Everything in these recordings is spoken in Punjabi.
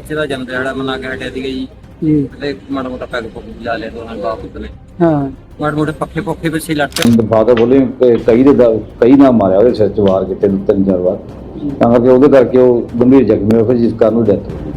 ਬੱਚੇ ਦਾ ਜਨਮ ਦਿਹਾੜਾ ਮਨਾ ਕੇ ਹਟਿਆ ਸੀਗਾ ਜੀ। ਜੀ। ਤੇ ਮਾੜਾ ਮੋਟਾ ਪੈਗ ਪੁੱਗ ਲਾ ਲਿਆ ਦੋਨਾਂ ਨੇ ਬਾਪ ਨੇ ਹਾਂ। ਮਾੜੇ ਮੋਟੇ ਪੱਖੇ ਪੁੱਖੇ ਪਿੱਛੇ ਲੱਟ ਕੇ ਫਾਦਰ ਬੋਲੇ ਕਿ ਕਈ ਦੇ ਦਾ- ਕਈ ਨਾ ਮਾਰਿਆ ਉਹਦੇ ਸਿਰ ਚ ਵਾਰ ਕੇ ਤਿੰਨ ਤਿੰਨ ਚਾਰ ਵਾਰ ਤਾਂ ਕਰਕੇ ਉਹਦੇ ਕਰਕੇ ਉਹ ਗੰਭੀਰ ਜ਼ਖਮੀ ਹੋਇਆ ਫਿਰ ਜਿਸ ਕਾਰਨ ਉਹ ਡੈਥ ਹੋ ਗਈ।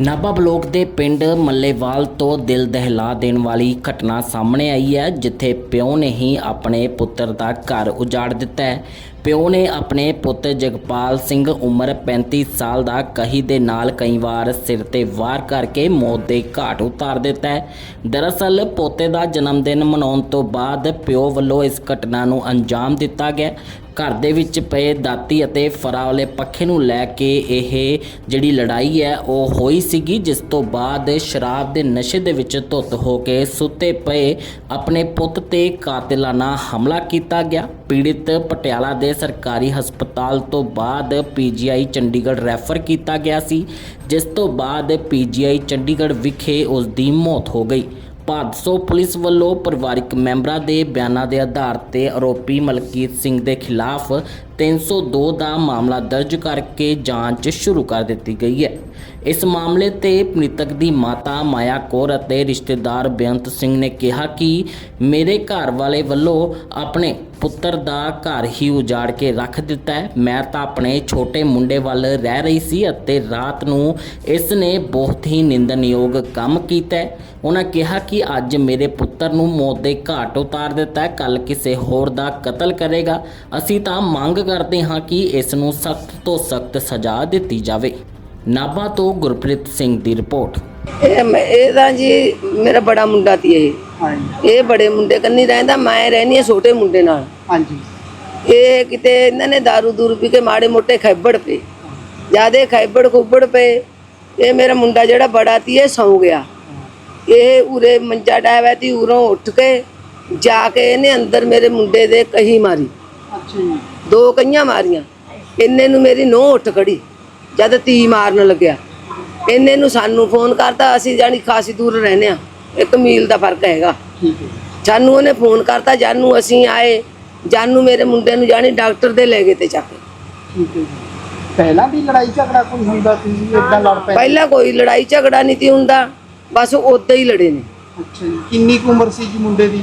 ਨਾਭਾ ਬਲੋਕ ਦੇ ਪਿੰਡ ਮੱਲੇਵਾਲ ਤੋਂ ਦਿਲ ਦਹਿਲਾ ਦੇਣ ਵਾਲੀ ਘਟਨਾ ਸਾਹਮਣੇ ਆਈ ਹੈ, ਜਿੱਥੇ ਪਿਓ ਨੇ ਹੀ ਆਪਣੇ ਪੁੱਤਰ ਦਾ ਘਰ ਉਜਾੜ ਦਿੱਤਾ ਹੈ। ਪਿਓ ਨੇ ਆਪਣੇ ਪੁੱਤ ਜਗਪਾਲ ਸਿੰਘ ਉਮਰ 35 ਸਾਲ ਦਾ ਕਹੀ ਦੇ ਨਾਲ ਕਈ ਵਾਰ ਸਿਰ ਤੇ ਵਾਰ ਕਰਕੇ ਮੌਤ ਦੇ ਘਾਟ ਉਤਾਰ ਦਿੱਤਾ ਹੈ। ਦਰਅਸਲ, ਪੋਤੇ ਦਾ ਜਨਮ ਦਿਨ ਮਨਾਉਣ ਤੋਂ ਬਾਅਦ ਪਿਓ ਵੱਲੋਂ ਇਸ ਘਟਨਾ ਨੂੰ ਅੰਜਾਮ ਦਿੱਤਾ ਗਿਆ। ਘਰ ਦੇ ਵਿੱਚ ਪਏ ਦਾਤੀ ਅਤੇ ਫਰਾ ਵਾਲੇ ਪੱਖੇ ਨੂੰ ਲੈ ਕੇ ਇਹ ਜਿਹੜੀ ਲੜਾਈ ਹੈ, ਉਹ ਹੋਈ ਸੀਗੀ, ਜਿਸ ਤੋਂ ਬਾਅਦ ਸ਼ਰਾਬ ਦੇ ਨਸ਼ੇ ਦੇ ਵਿੱਚ ਧੁੱਤ ਹੋ ਕੇ ਸੁੱਤੇ ਪਏ ਆਪਣੇ ਪੁੱਤ ਤੇ ਕਾਤਿਲਾਨਾ ਹਮਲਾ ਕੀਤਾ ਗਿਆ। ਪੀੜਿਤ ਪਟਿਆਲਾ ਦੇ ਸਰਕਾਰੀ ਹਸਪਤਾਲ ਤੋਂ ਬਾਅਦ ਪੀਜੀਆਈ ਚੰਡੀਗੜ੍ਹ ਰੈਫਰ ਕੀਤਾ ਗਿਆ ਸੀ, ਜਿਸ ਤੋਂ ਬਾਅਦ ਪੀਜੀਆਈ ਚੰਡੀਗੜ੍ਹ ਵਿਖੇ ਉਸ ਦੀ ਮੌਤ ਹੋ ਗਈ। ਭਾਦਸੋ ਪੁਲਿਸ ਵੱਲੋਂ ਪਰਿਵਾਰਕ ਮੈਂਬਰਾਂ ਦੇ ਬਿਆਨਾਂ ਦੇ ਆਧਾਰ ਤੇ ਆਰੋਪੀ ਮਲਕੀਤ ਸਿੰਘ ਦੇ ਖਿਲਾਫ 302 ਦਾ ਮਾਮਲਾ ਦਰਜ ਕਰਕੇ ਜਾਂਚ ਸ਼ੁਰੂ ਕਰ ਦਿੱਤੀ ਗਈ ਹੈ। ਇਸ ਮਾਮਲੇ ਤੇ ਮ੍ਰਿਤਕ ਦੀ ਮਾਤਾ ਮਾਇਆ ਕੌਰ ਅਤੇ ਰਿਸ਼ਤੇਦਾਰ ਬੇਅੰਤ ਸਿੰਘ ਨੇ ਕਿਹਾ ਕਿ ਮੇਰੇ ਘਰ ਵਾਲੇ ਵੱਲੋਂ ਆਪਣੇ ਪੁੱਤਰ ਦਾ ਘਰ ਹੀ ਉਜਾੜ ਕੇ ਰੱਖ ਦਿੱਤਾ ਮੈਂ ਤਾਂ ਆਪਣੇ ਛੋਟੇ ਮੁੰਡੇ ਵੱਲ ਰਹਿ ਰਹੀ ਸੀ ਅਤੇ ਰਾਤ ਨੂੰ ਇਸ ਨੇ ਬਹੁਤ ਹੀ ਨਿੰਦਨਯੋਗ ਕੰਮ ਕੀਤਾ ਉਹਨਾਂ ਕਿਹਾ ਕਿ ਅੱਜ ਮੇਰੇ ਪੁੱਤਰ ਨੂੰ ਮੌਤ ਦੇ ਘਾਟ ਉਤਾਰ ਦਿੱਤਾ ਹੈ। ਕੱਲ ਕਿਸੇ ਹੋਰ ਦਾ ਕਤਲ ਕਰੇਗਾ। ਅਸੀਂ ਤਾਂ ਮੰਗ ਕਰਦੇ ਹਾਂ ਕਿ ਇਸ ਨੂੰ ਸਖਤ ਤੋਂ ਸਖਤ ਸਜ਼ਾ ਦਿੱਤੀ ਜਾਵੇ। ਨਾਭਾ ਤੋਂ ਗੁਰਪ੍ਰੀਤ ਸਿੰਘ ਦੀ ਰਿਪੋਰਟ। ਇਹ ਮੈਂ- ਇਹ ਤਾਂ ਜੀ ਮੇਰਾ ਬੜਾ ਮੁੰਡਾ ਤੀ ਇਹ। ਹਾਂਜੀ। ਇਹ ਬੜੇ ਮੁੰਡੇ ਕੰਨੀ ਰਹਿੰਦਾ ਮੈਂ ਰਹਿੰਦੀ ਹਾਂ ਛੋਟੇ ਮੁੰਡੇ ਨਾਲ। ਹਾਂਜੀ। ਇਹ ਕਿਤੇ ਇਹਨਾਂ ਨੇ दारू ਦੂਰ ਪੀ ਕੇ ਮਾੜੇ ਮੋਟੇ ਖੈਬੜ ਪਏ। ਜਿਆਦੇ ਖੈਬੜ ਖੁੱਬੜ ਪਏ। ਇਹ ਮੇਰਾ ਮੁੰਡਾ ਜਿਹੜਾ ਬੜਾ ਤੀ ਇਹ ਸੌ ਗਿਆ। ਇਹ ਉਰੇ ਮੰਜਾ ਡਾਇਆ ਤੀ ਉਰੋਂ ਉੱਠ ਕੇ ਜਾ ਕੇ ਇਹਨੇ ਅੰਦਰ ਮੇਰੇ ਮੁੰਡੇ ਦੇ ਕਹੀ ਮਾਰੀ। ਅੱਛਾ ਜੀ। ਦੋ ਕਈਆਂ ਮਾਰੀਆਂ। ਇੰਨੇ ਨੂੰ ਮੇਰੀ ਨੋਹ ਉੱਠ ਖੜੀ ਜਦ ਤੀ ਮਾਰਨ ਲੱਗਿਆ। ਇੰਨੇ ਨੂੰ ਸਾਨੂੰ ਫੋਨ ਕਰਤਾ ਅਸੀਂ ਜਾਨੀ ਖਾਸੀ ਦੂਰ ਰਹਿੰਦੇ ਆ ਇੱਕ ਮੀਲ ਦਾ ਫ਼ਰਕ ਹੈਗਾ। ਜਾਨੂੰ ਉਹਨੇ ਫੋਨ ਕਰਤਾ ਜਾਨੂੰ ਅਸੀਂ ਆਏ ਜਾਨੂੰ ਮੇਰੇ ਮੁੰਡੇ ਨੂੰ ਜਾਨੀ ਡਾਕਟਰ ਦੇ ਲੈ ਗਏ ਤੇ ਚੱਕ ਪਹਿਲਾਂ ਵੀ ਲੜਾਈ ਝਗੜਾ ਕੋਈ ਹੁੰਦਾ ਸੀ ਇਦਾਂ ਲੜ ਪਏ ਪਹਿਲਾਂ ਕੋਈ ਲੜਾਈ ਝਗੜਾ ਨਹੀਂ ਤੀ ਹੁੰਦਾ ਬਸ ਉਦਾਂ ਹੀ ਲੜੇ ਨੇ। ਅੱਛਾ ਕਿੰਨੀ ਕੁ ਉਮਰ ਸੀ ਜੀ ਮੁੰਡੇ ਦੀ?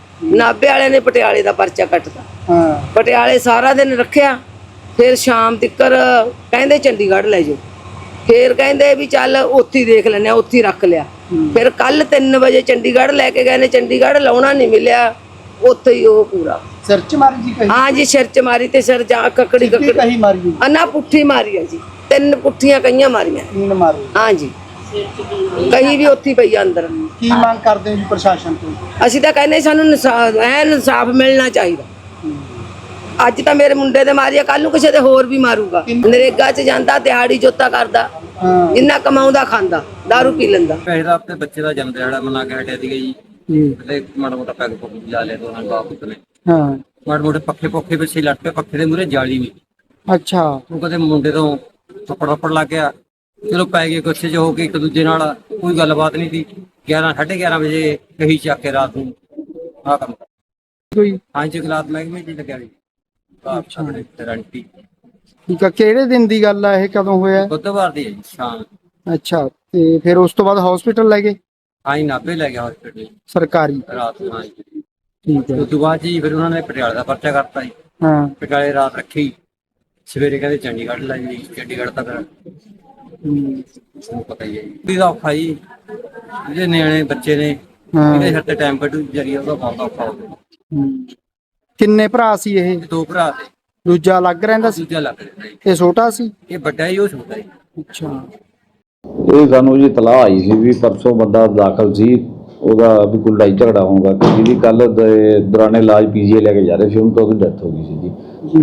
ਨਾਭੇ ਵਾਲਿਆਂ ਨੇ ਪਟਿਆਲੇ ਦਾ ਪਰਚਾ ਕੱਟਤਾ। ਹਾਂ। ਪਟਿਆਲੇ ਸਾਰਾ ਦਿਨ ਰੱਖਿਆ ਫਿਰ ਸ਼ਾਮ ਤੱਕਰ ਕਹਿੰਦੇ ਚੰਡੀਗੜ੍ਹ ਲੈ ਜਾਓ। ਫਿਰ ਕਹਿੰਦੇ ਵੀ ਚੱਲ ਉੱਥੇ ਹੀ ਦੇਖ ਆ ਉੱਥੇ ਹੀ ਰੱਖ ਲਿਆ। ਫਿਰ ਕੱਲ 3 ਵਜੇ ਚੰਡੀਗੜ੍ਹ ਲੈ ਕੇ ਗਏ ਨੇ ਚੰਡੀਗੜ੍ਹ ਲਾਉਣਾ ਨਹੀਂ ਮਿਲਿਆ ਉੱਥੇ ਹੀ ਉਹ ਪੂਰਾ। ਸਿਰ ਚ ਮਾਰੀ ਜੀ ਕਹੀ? ਹਾਂ ਜੀ ਸਿਰ ਚ ਮਾਰੀ ਤੇ ਸਿਰ ਜਾ ਕੱਕੜੀ ਕੱਕੜੀ। ਕਹੀ ਮਾਰੀ ਜੀ। ਅੰਨਾ ਪੁੱਠੀ ਮਾਰੀ ਆ ਜੀ ਤਿੰਨ ਪੁੱਠੀਆਂ ਕਈਆਂ ਮਾਰੀਆਂ। ਤੀਨ ਮਾਰੀ। ਹਾਂ ਜੀ। ਕਹੀ ਵੀ ਉੱਥੀ ਪਈ ਆ ਅੰਦਰ। ਕੀ ਮੰਗ ਕਰਦੇ ਹੋ ਜੀ ਪ੍ਰਸ਼ਾਸਨ ਤੋਂ? ਅਸੀਂ ਤਾਂ ਕਹਿੰਦੇ ਸਾਨੂੰ ਇਨਸਾਫ ਐਨ ਇਨਸਾਫ ਮਿਲਣਾ ਚਾਹੀਦਾ। ਅੱਜ ਤਾਂ ਮੇਰੇ ਮੁੰਡੇ ਦੇ ਮਾਰੀਆ ਕੱਲ ਨੂੰ ਕਿਸੇ ਦੇ ਹੋਰ ਵੀ ਮਾਰੂਗਾ। ਨਰੇਗਾ 'ਚ ਜਾਂਦਾ ਦਿਹਾੜੀ ਜੋਤਾ ਕਰਦਾ ਜਿੰਨਾ ਕਮਾਉਂਦਾ ਖਾਂਦਾ दारू ਪੀ ਲੈਂਦਾ। ਪੈਸੇ ਦਾ ਆਪਣੇ ਬੱਚੇ ਦਾ ਜਨਮ ਦਿਹਾੜਾ ਮਨਾ ਕੇ ਹਟਿਆ ਸੀਗਾ ਜੀ। ਜੀ ਤੇ ਮਾੜਾ ਮੋਟਾ ਪੈਗ ਪੁੱਗ ਲਾ ਲਿਆ ਦੋਨਾਂ ਬਾਪ ਨੇ। ਹਾਂ। ਮਾੜੇ ਮੋਟੇ ਪੱਖੇ ਪੁੱਖੇ ਪਿੱਛੇ ਲੱਟ ਕੇ ਪੱਖੇ ਦੇ ਮੂਰੇ ਜਾਲੀ ਨਹੀਂ ਅੱਛਾ। ਉਹ ਕਦੇ ਮੁੰਡੇ ਤੋਂ ਥੱਪੜ ਥੱਪੜ ਲੱਗ ਗਿਆ। ਚਲੋ ਪੈ ਗਏ ਗੁੱਸੇ 'ਚ ਹੋ ਕੇ ਇੱਕ ਦੂਜੇ ਨਾਲ ਕੋਈ ਗੱਲਬਾਤ ਨਹੀਂ ਸੀ। 11 11:30 ਵਜੇ ਕਹੀ ਚੱਕ ਕੇ ਰਾਤ ਨੂੰ ਆ ਕੰਮ ਕੋਈ? ਹਾਂ ਜੀ ਗਲਾਤ ਮਹਿਕਮੇ ਹੀ ਲੱਗਿਆ ਜੀ ਅੱਛਾ। ਰੰਟੀ ਠੀਕ ਆ ਕਿਹੜੇ ਦਿਨ ਦੀ ਗੱਲ ਆ ਇਹ ਕਦੋਂ ਹੋਇਆ? ਬੁੱਧਵਾਰ ਦੀ ਹੈ ਜੀ ਸ਼ਾਮ। ਅੱਛਾ ਤੇ ਫਿਰ ਉਸ ਤੋਂ ਬਾਅਦ ਹਸਪੀਟਲ ਲੈ ਗਏ? ਆਈ ਨਾਭੇ ਲੈ ਗਿਆ ਹਸਪੀਟਲ ਸਰਕਾਰੀ। ਰਾਤ ਨੂੰ ਹਾਂ ਜੀ। ਠੀਕ ਹੈ। ਉਸ ਤੋਂ ਬਾਅਦ ਜੀ ਫਿਰ ਉਹਨਾਂ ਨੇ ਪਟਿਆਲੇ ਦਾ ਪਰਚਾ ਕਰਤਾ ਜੀ। ਹਾਂ। ਪਟਿਆਲੇ ਰਾਤ ਰੱਖੀ। ਸਵੇਰੇ ਕਹਿੰਦੇ ਚੰਡੀਗੜ੍ਹ ਲੈ ਜੀ ਚੰਡੀਗੜ੍ਹ ਤੱਕ। ਹੂੰ। ਪਤਾ ਹੀ ਹੈ ਜੀ। ਵੀ ਦਾ ਔਖਾ ਜੀ। ਜਿਹੜੇ ਨਿਆਣੇ ਬੱਚੇ ਨੇ। ਹਾਂ। ਇਹਦੇ ਸਿਰ ਤੇ ਟਾਈਮ ਕੱਢੂ ਜਰੀਆ ਉਹਦਾ ਬਹੁਤ ਔਖਾ ਹੋ। ਗਿਆ। ਕਿੰਨੇ ਭਰਾ ਸੀ ਇਹ? ਦੋ ਭਰਾ ਤੇ ਦੂਜਾ ਅਲੱਗ ਰਹਿੰਦਾ ਸੀ? ਦੂਜਾ ਲੱਗ ਰਿਹਾ ਜੀ ਇਹ ਛੋਟਾ ਸੀ? ਇਹ ਵੱਡਾ ਹੀ ਉਹ ਛੋਟਾ ਜੀ ਅੱਛਾ। ਇਹ ਸਾਨੂੰ ਜੀ ਤਲਾਹ ਆਈ ਸੀ ਵੀ ਪਰਸੋਂ ਬੰਦਾ ਦਾਖਲ ਸੀ ਉਹਦਾ ਵੀ ਕੋਈ ਲੜਾਈ ਝਗੜਾ ਹੋਊਗਾ। ਕਿ ਜਿਹਦੀ ਕੱਲ ਦੌਰਾਨੇ ਇਲਾਜ ਪੀਜੀਏ ਲੈ ਕੇ ਜਾ ਰਹੇ ਸੀ ਉਹਨੂੰ ਤਾਂ ਉਹਦੀ ਡੈਥ ਹੋ ਗਈ ਸੀ ਜੀ।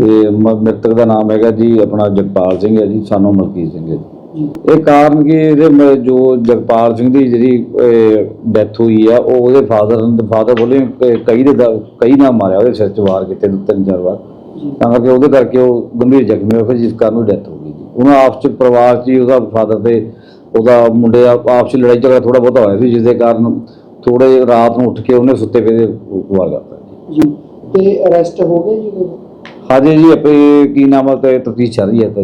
ਤੇ ਮ- ਮ੍ਰਿਤਕ ਦਾ ਨਾਮ ਹੈਗਾ ਜੀ ਆਪਣਾ ਜਗਪਾਲ ਸਿੰਘ ਹੈ ਜੀ ਸਾਨੂੰ ਮਲਕੀਤ ਸਿੰਘ ਹੈ ਜੀ। ਇਹ ਕਾਰਨ ਕਿ ਇਹਦੇ ਜੋ ਜਗਪਾਲ ਸਿੰਘ ਦੀ ਜਿਹੜੀ ਡੈਥ ਹੋਈ ਆ ਉਹ ਉਹਦੇ ਫਾਦਰ ਫਾਦਰ ਬੋਲੇ ਕਈ ਦੇ ਕਈ ਨਾਲ ਮਾਰਿਆ ਉਹਦੇ ਸਿਰ 'ਚ ਵਾਰ ਕੀਤੇ ਤਿੰਨ ਚਾਰ ਵਾਰ। ਤਾਂ ਕਰਕੇ ਉਹਦੇ ਕਰਕੇ ਉਹ ਗੰਭੀਰ ਜ਼ਖਮੀ ਹੋਇਆ ਫਿਰ ਜਿਸ ਕਾਰਨ ਉਹ ਡੈਥ ਹੋ ਗਈ ਜੀ। ਉਹਨਾਂ ਆਪਸ 'ਚ ਪਰਿਵਾਰ 'ਚ ਹੀ ਉਹਦਾ ਫਾਦਰ ਤੇ ਉਹਦਾ ਮੁੰਡੇ ਆਪਸ 'ਚ ਲੜਾਈ ਝਗੜਾ ਥੋੜਾ ਬਹੁਤਾ ਹੋਇਆ ਸੀ ਜਿਸ ਦੇ ਕਾਰਨ ਥੋੜੇ ਰਾਤ ਨੂੰ ਉੱਠ ਕੇ ਉਹਨੇ ਸੁੱਤੇ ਪਏ ਦੇ ਵਾਰ ਕਰਤਾ ਜੀ। ਤੇ ਅਰੈਸਟ ਹੋ ਗਏ ਜੀ? ਹਾਜੇ ਜੀ ਆਪੇ ਕੀ ਨਾਮ ਹੈ ਤੇ ਤਫਤੀਸ਼ ਚੱਲ ਰਹੀ ਹੈ ਤਾਂ